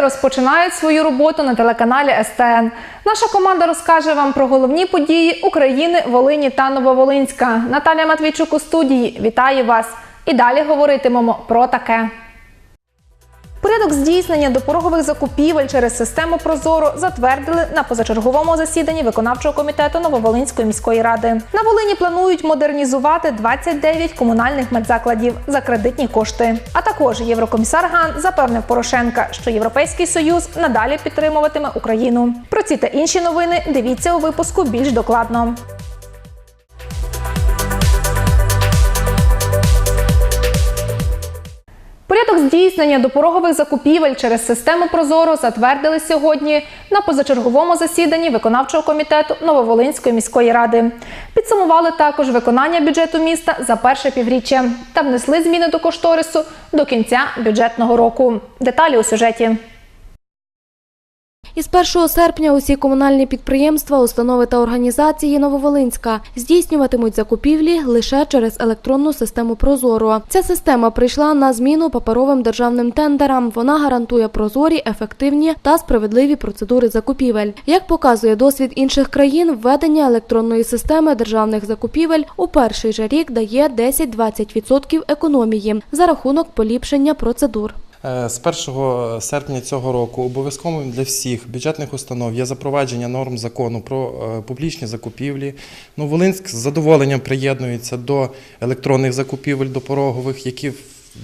розпочинають свою роботу на телеканалі СТН. Наша команда розкаже вам про головні події України, Волині та Нововолинська. Наталя Матвійчук у студії. Вітаю вас! І далі говоритимемо про таке. Порядок здійснення допорогових закупівель через систему Прозоро затвердили на позачерговому засіданні виконавчого комітету Нововолинської міської ради. На Волині планують модернізувати 29 комунальних медзакладів за кредитні кошти. А також єврокомісар Ган запевнив Порошенка, що Європейський Союз надалі підтримуватиме Україну. Про ці та інші новини дивіться у випуску більш докладно. Порядок здійснення допорогових закупівель через систему Прозоро затвердили сьогодні на позачерговому засіданні виконавчого комітету Нововолинської міської ради. Підсумували також виконання бюджету міста за перше півріччя та внесли зміни до кошторису до кінця бюджетного року. Деталі у сюжеті. Із 1 серпня усі комунальні підприємства, установи та організації Нововолинська здійснюватимуть закупівлі лише через електронну систему Прозоро. Ця система прийшла на зміну паперовим державним тендерам. Вона гарантує прозорі, ефективні та справедливі процедури закупівель. Як показує досвід інших країн, введення електронної системи державних закупівель у перший же рік дає 10-20% економії за рахунок поліпшення процедур. Е, З 1 серпня цього року обов'язковим для всіх бюджетних установ є запровадження норм закону про е, публічні закупівлі. Ну, Волинськ з задоволенням приєднується до електронних закупівель допорогових, які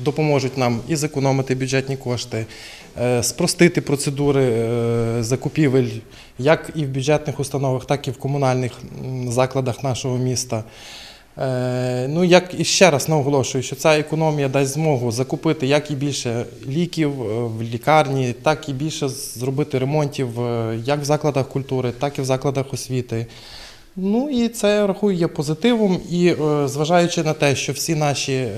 допоможуть нам і зекономити бюджетні кошти, е, спростити процедури закупівель як і в бюджетних установах, так і в комунальних закладах нашого міста. Е, Ну, як і ще раз наголошую, що ця економія дасть змогу закупити як і більше ліків е, в лікарні, так і більше зробити ремонтів е, як в закладах культури, так і в закладах освіти. Ну і це я рахую є позитивом. І зважаючи на те, що всі наші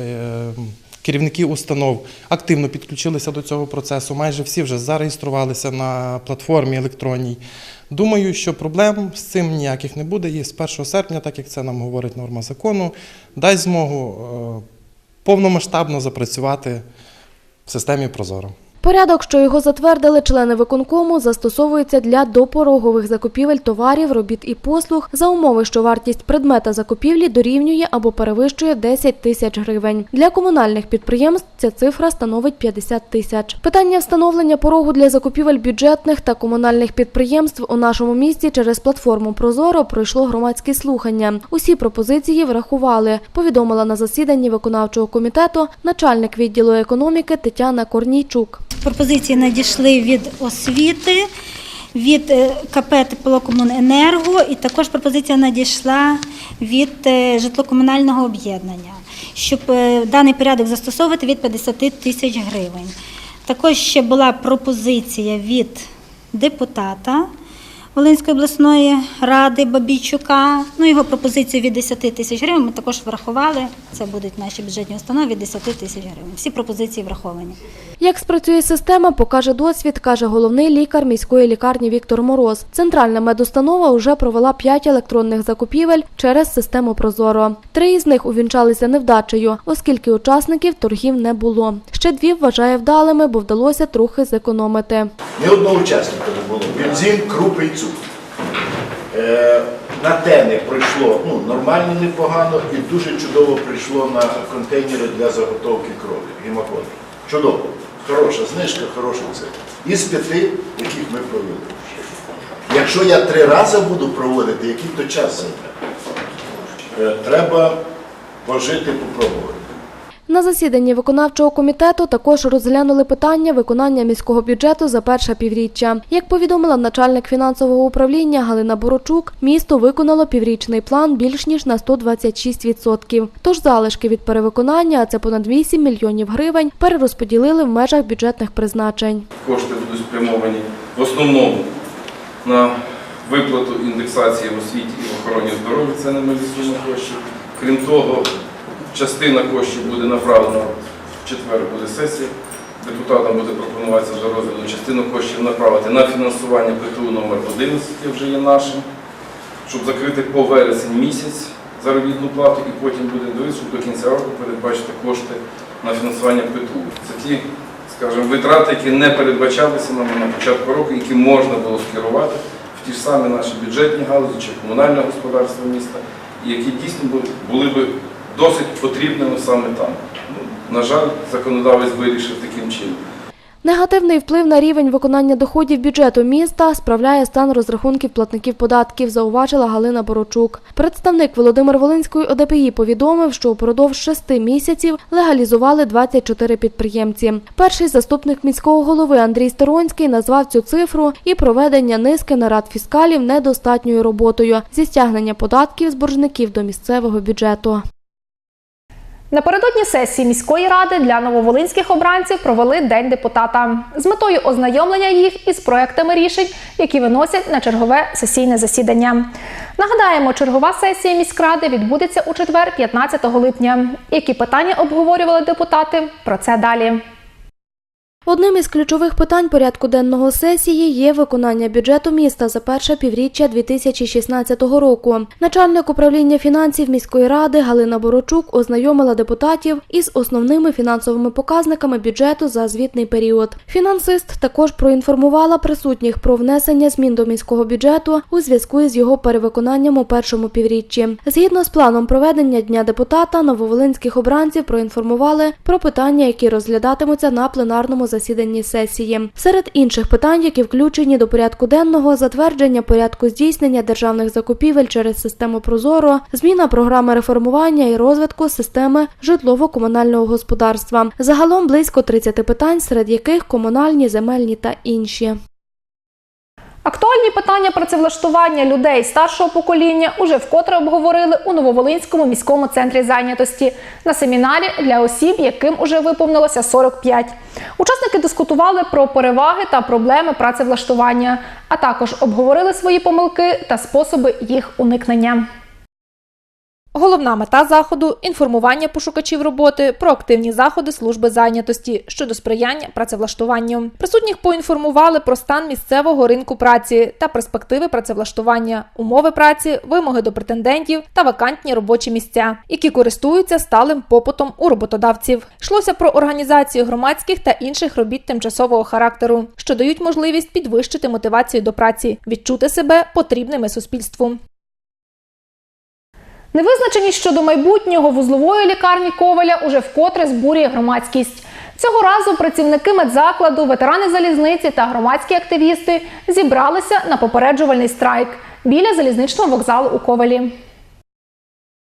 керівники установ активно підключилися до цього процесу, майже всі вже зареєструвалися на платформі електронній. Думаю, що проблем з цим ніяких не буде. І з 1 серпня, так як це нам говорить норма закону, дасть змогу е, повномасштабно запрацювати в системі Прозоро. Порядок, що його затвердили члени виконкому, застосовується для допорогових закупівель товарів, робіт і послуг за умови, що вартість предмета закупівлі дорівнює або перевищує 10 тисяч гривень. Для комунальних підприємств ця цифра становить 50 тисяч. Питання встановлення порогу для закупівель бюджетних та комунальних підприємств у нашому місті через платформу Прозоро пройшло громадські слухання. Усі пропозиції врахували. Повідомила на засіданні виконавчого комітету начальник відділу економіки Тетяна Корнійчук. Пропозиції надійшли від освіти, від е, КП Теплокомуненерго і також пропозиція надійшла від е, житлокомунального об'єднання, щоб е, даний порядок застосовувати від 50 тисяч гривень. Також ще була пропозиція від депутата Волинської обласної ради Бабійчука. Ну, його пропозицію від 10 тисяч гривень ми також врахували. Це будуть наші бюджетні установи від 10 тисяч гривень. Всі пропозиції враховані. Як спрацює система, покаже досвід, каже головний лікар міської лікарні Віктор Мороз. Центральна медустанова вже провела п'ять електронних закупівель через систему Прозоро. Три із них увінчалися невдачею, оскільки учасників торгів не було. Ще дві вважає вдалими, бо вдалося трохи зекономити. Ні одного учасника не було. Бензин, крупи і цукор. Е, на тени пройшло ну, нормально, непогано і дуже чудово прийшло на контейнери для заготовки крові, гемоглобін. Чудово. Хороша знижка, хороша це. Із п'яти, яких ми провели. Якщо я три рази буду проводити, який то час займе? Е, треба пожити, попробувати. На засіданні виконавчого комітету також розглянули питання виконання міського бюджету за перше півріччя. Як повідомила начальник фінансового управління Галина Борочук, місто виконало піврічний план більш ніж на 126%. Тож залишки від перевиконання, а це понад 8 мільйонів гривень, перерозподілили в межах бюджетних призначень. Кошти будуть спрямовані в основному на виплату індексації в освіті і в охороні здоров'я, це не сума коштів. Крім того, частина коштів буде направлена в четвер буде сесія. Депутатам буде пропонуватися до розгляду частину коштів направити на фінансування ПТУ номер 11, яке вже є нашим, щоб закрити по вересень місяць заробітну плату, і потім буде дивитися, щоб до кінця року передбачити кошти на фінансування ПТУ. Це ті скажімо, витрати, які не передбачалися нами на початку року, які можна було скерувати в ті ж самі наші бюджетні галузі чи комунальне господарство міста, і які дійсно були би досить потрібними саме там. На жаль, законодавець вирішив таким чином. Негативний вплив на рівень виконання доходів бюджету міста справляє стан розрахунків платників податків, зауважила Галина Борочук. Представник Володимир Волинської ОДПІ повідомив, що упродовж шести місяців легалізували 24 підприємці. Перший заступник міського голови Андрій Сторонський назвав цю цифру і проведення низки нарад фіскалів недостатньою роботою зі стягнення податків з боржників до місцевого бюджету. Напередодні сесії міської ради для нововолинських обранців провели День депутата з метою ознайомлення їх із проектами рішень, які виносять на чергове сесійне засідання. Нагадаємо, чергова сесія міськради відбудеться у четвер, 15 липня. Які питання обговорювали депутати? Про це далі. Одним із ключових питань порядку денного сесії є виконання бюджету міста за перше півріччя 2016 року. Начальник управління фінансів міської ради Галина Борочук ознайомила депутатів із основними фінансовими показниками бюджету за звітний період. Фінансист також проінформувала присутніх про внесення змін до міського бюджету у зв'язку із його перевиконанням у першому півріччі. Згідно з планом проведення дня депутата, нововолинських обранців проінформували про питання, які розглядатимуться на пленарному засіданні сесії. Серед інших питань, які включені до порядку денного, затвердження порядку здійснення державних закупівель через систему Прозоро, зміна програми реформування і розвитку системи житлово-комунального господарства. Загалом близько 30 питань, серед яких комунальні, земельні та інші. Актуальні питання працевлаштування людей старшого покоління уже вкотре обговорили у Нововолинському міському центрі зайнятості на семінарі для осіб, яким уже виповнилося 45. Учасники дискутували про переваги та проблеми працевлаштування, а також обговорили свої помилки та способи їх уникнення. Головна мета заходу інформування пошукачів роботи про активні заходи служби зайнятості щодо сприяння працевлаштуванню. Присутніх поінформували про стан місцевого ринку праці та перспективи працевлаштування, умови праці, вимоги до претендентів та вакантні робочі місця, які користуються сталим попитом у роботодавців. Йшлося про організацію громадських та інших робіт тимчасового характеру, що дають можливість підвищити мотивацію до праці, відчути себе потрібними суспільству. Невизначеність щодо майбутнього вузлової лікарні Коваля уже вкотре збурює громадськість. Цього разу працівники медзакладу, ветерани залізниці та громадські активісти зібралися на попереджувальний страйк біля залізничного вокзалу у Ковалі.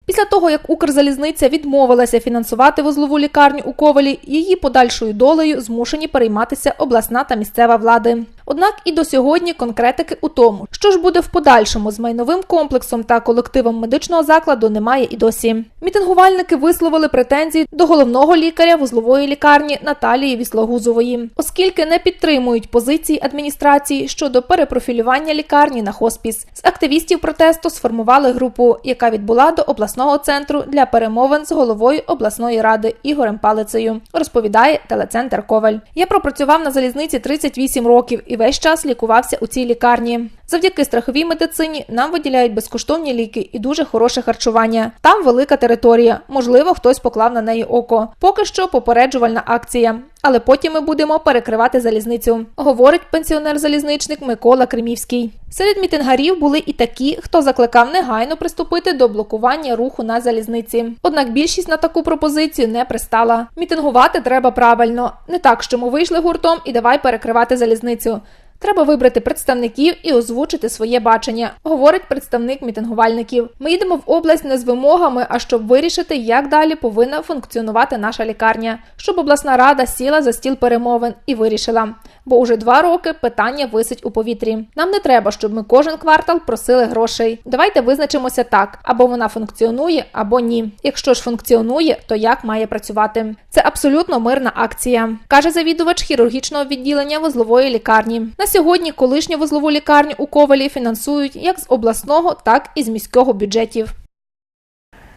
Після того, як Укрзалізниця відмовилася фінансувати вузлову лікарню у Ковалі, її подальшою долею змушені перейматися обласна та місцева влади. Однак і до сьогодні конкретики у тому, що ж буде в подальшому з майновим комплексом та колективом медичного закладу, немає і досі. Мітингувальники висловили претензії до головного лікаря вузлової лікарні Наталії Віслогузової, оскільки не підтримують позиції адміністрації щодо перепрофілювання лікарні на хоспіс. З активістів протесту сформували групу, яка відбула до обласного центру для перемовин з головою обласної ради Ігорем Палицею. Розповідає телецентр Коваль. Я пропрацював на залізниці 38 років і весь час лікувався у цій лікарні. Завдяки страховій медицині нам виділяють безкоштовні ліки і дуже хороше харчування. Там велика територія. Можливо, хтось поклав на неї око. Поки що попереджувальна акція. Але потім ми будемо перекривати залізницю, говорить пенсіонер-залізничник Микола Кремівський. Серед мітингарів були і такі, хто закликав негайно приступити до блокування руху на залізниці. Однак більшість на таку пропозицію не пристала. Мітингувати треба правильно, не так, що ми вийшли гуртом і давай перекривати залізницю. Треба вибрати представників і озвучити своє бачення, говорить представник мітингувальників. Ми їдемо в область не з вимогами, а щоб вирішити, як далі повинна функціонувати наша лікарня, щоб обласна рада сіла за стіл перемовин і вирішила. Бо уже два роки питання висить у повітрі. Нам не треба, щоб ми кожен квартал просили грошей. Давайте визначимося так: або вона функціонує, або ні. Якщо ж функціонує, то як має працювати? Це абсолютно мирна акція, каже завідувач хірургічного відділення вузлової лікарні. Сьогодні колишню вузлову лікарню у Ковалі фінансують як з обласного, так і з міського бюджетів.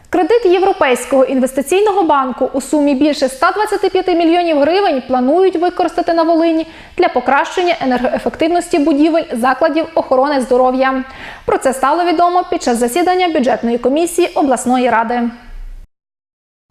Кредит Європейського інвестиційного банку у сумі більше 125 мільйонів гривень планують використати на Волині для покращення енергоефективності будівель закладів охорони здоров'я. Про це стало відомо під час засідання бюджетної комісії обласної ради.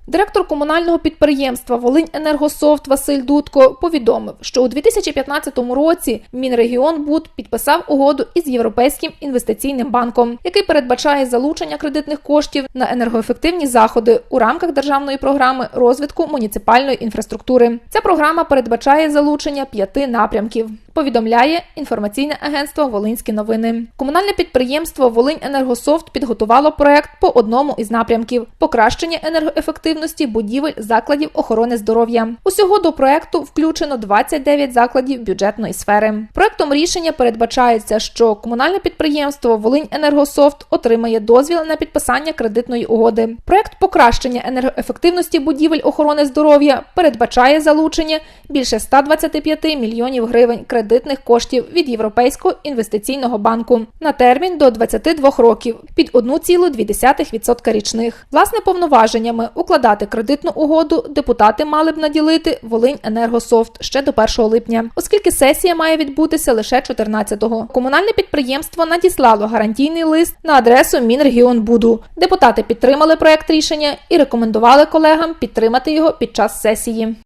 Директор комунального підприємства Волиньенергософт Василь Дудко повідомив, що у 2015 році Мінрегіонбуд підписав угоду із Європейським інвестиційним банком, який передбачає залучення кредитних коштів на енергоефективні заходи у рамках державної програми розвитку муніципальної інфраструктури. Ця програма передбачає залучення п'яти напрямків. Повідомляє інформаційне агентство Волинські новини. Комунальне підприємство Волиньенергософт підготувало проект по одному із напрямків покращення енергоефективності будівель закладів охорони здоров'я. Усього до проекту включено 29 закладів бюджетної сфери. Проектом рішення передбачається, що комунальне підприємство Волиньенергософт отримає дозвіл на підписання кредитної угоди. Проект покращення енергоефективності будівель охорони здоров'я передбачає залучення більше 125 мільйонів гривень кредитних коштів від Європейського інвестиційного банку на термін до 22 років під 1,2% річних. Власне повноваженнями укладати кредитну угоду депутати мали б наділити Волинь Енергософт ще до 1 липня, оскільки сесія має відбутися лише 14-го. Комунальне підприємство надіслало гарантійний лист на адресу Мінрегіонбуду. Депутати підтримали проект рішення і рекомендували колегам підтримати його під час сесії.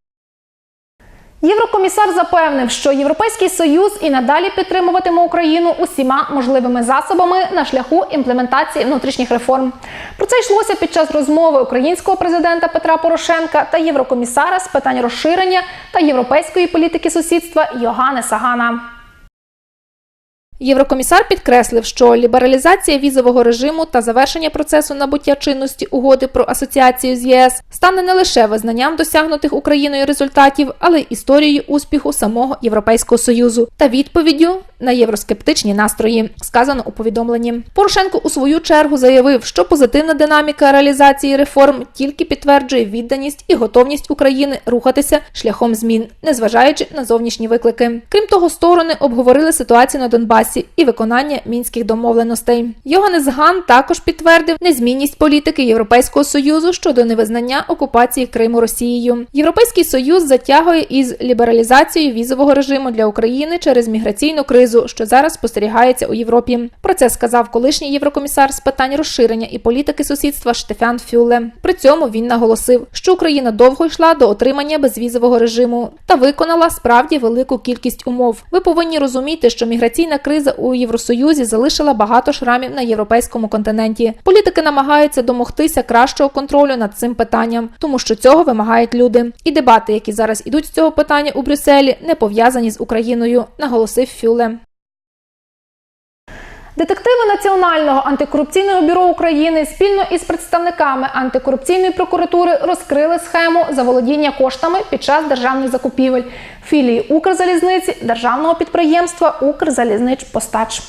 Єврокомісар запевнив, що Європейський Союз і надалі підтримуватиме Україну усіма можливими засобами на шляху імплементації внутрішніх реформ. Про це йшлося під час розмови українського президента Петра Порошенка та єврокомісара з питань розширення та європейської політики сусідства Йоганнеса Гана. Єврокомісар підкреслив, що лібералізація візового режиму та завершення процесу набуття чинності угоди про асоціацію з ЄС стане не лише визнанням досягнутих Україною результатів, але й історією успіху самого Європейського союзу та відповіддю на євроскептичні настрої, сказано у повідомленні. Порошенко у свою чергу заявив, що позитивна динаміка реалізації реформ тільки підтверджує відданість і готовність України рухатися шляхом змін, незважаючи на зовнішні виклики. Крім того, сторони обговорили ситуацію на Донбасі і виконання мінських домовленостей. Йоганнес Ган також підтвердив незмінність політики Європейського союзу щодо невизнання окупації Криму Росією. Європейський союз затягує із лібералізацією візового режиму для України через міграційну кризу, що зараз спостерігається у Європі. Про це сказав колишній єврокомісар з питань розширення і політики сусідства Штефан Фюле. При цьому він наголосив, що Україна довго йшла до отримання безвізового режиму та виконала справді велику кількість умов. Ви повинні розуміти, що міграційна криза у Євросоюзі залишила багато шрамів на європейському континенті. Політики намагаються домогтися кращого контролю над цим питанням, тому що цього вимагають люди. І дебати, які зараз ідуть з цього питання у Брюсселі, не пов'язані з Україною, наголосив Фюле. Детективи Національного антикорупційного бюро України спільно із представниками антикорупційної прокуратури розкрили схему заволодіння коштами під час державних закупівель філії Укрзалізниці державного підприємства Укрзалізничпостач.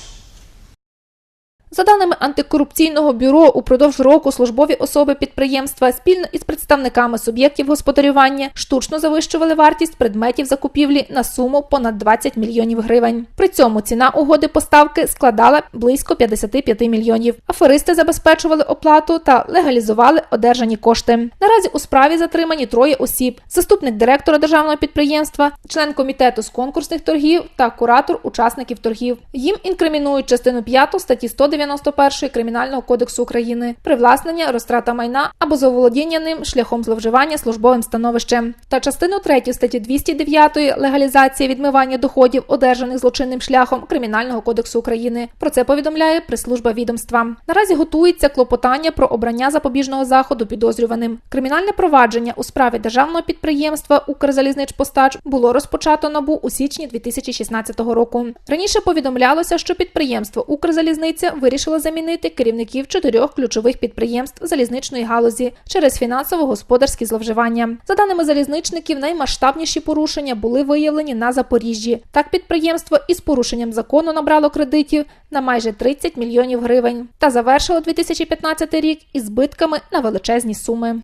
За даними антикорупційного бюро, упродовж року службові особи підприємства спільно із представниками суб'єктів господарювання штучно завищували вартість предметів закупівлі на суму понад 20 мільйонів гривень. При цьому ціна угоди поставки складала близько 55 мільйонів. Аферисти забезпечували оплату та легалізували одержані кошти. Наразі у справі затримані троє осіб: заступник директора державного підприємства, член комітету з конкурсних торгів та куратор учасників торгів. Їм інкримінують частину 5 статті 191 Кримінального кодексу України привласнення, розтрата майна або заволодіння ним шляхом зловживання службовим становищем та частину 3 статті 209 легалізація відмивання доходів, одержаних злочинним шляхом Кримінального кодексу України. Про це повідомляє прес-служба відомства. Наразі готується клопотання про обрання запобіжного заходу підозрюваним. Кримінальне провадження у справі державного підприємства Укрзалізничпостач було розпочато набу у січні 2016 року. Раніше повідомлялося, що підприємство Укрзалізниця вирішило замінити керівників чотирьох ключових підприємств залізничної галузі через фінансово-господарські зловживання. За даними залізничників, наймасштабніші порушення були виявлені на Запоріжжі. Так підприємство із порушенням закону набрало кредитів на майже 30 мільйонів гривень та завершило 2015 рік із збитками на величезні суми.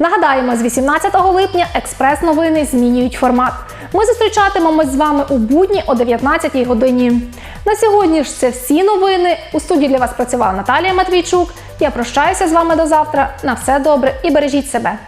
Нагадаємо, з 18 липня експрес-новини змінюють формат. Ми зустрічатимемось з вами у будні о 19 годині. На сьогодні ж це всі новини. У студії для вас працювала Наталія Матвійчук. Я прощаюся з вами до завтра. На все добре і бережіть себе.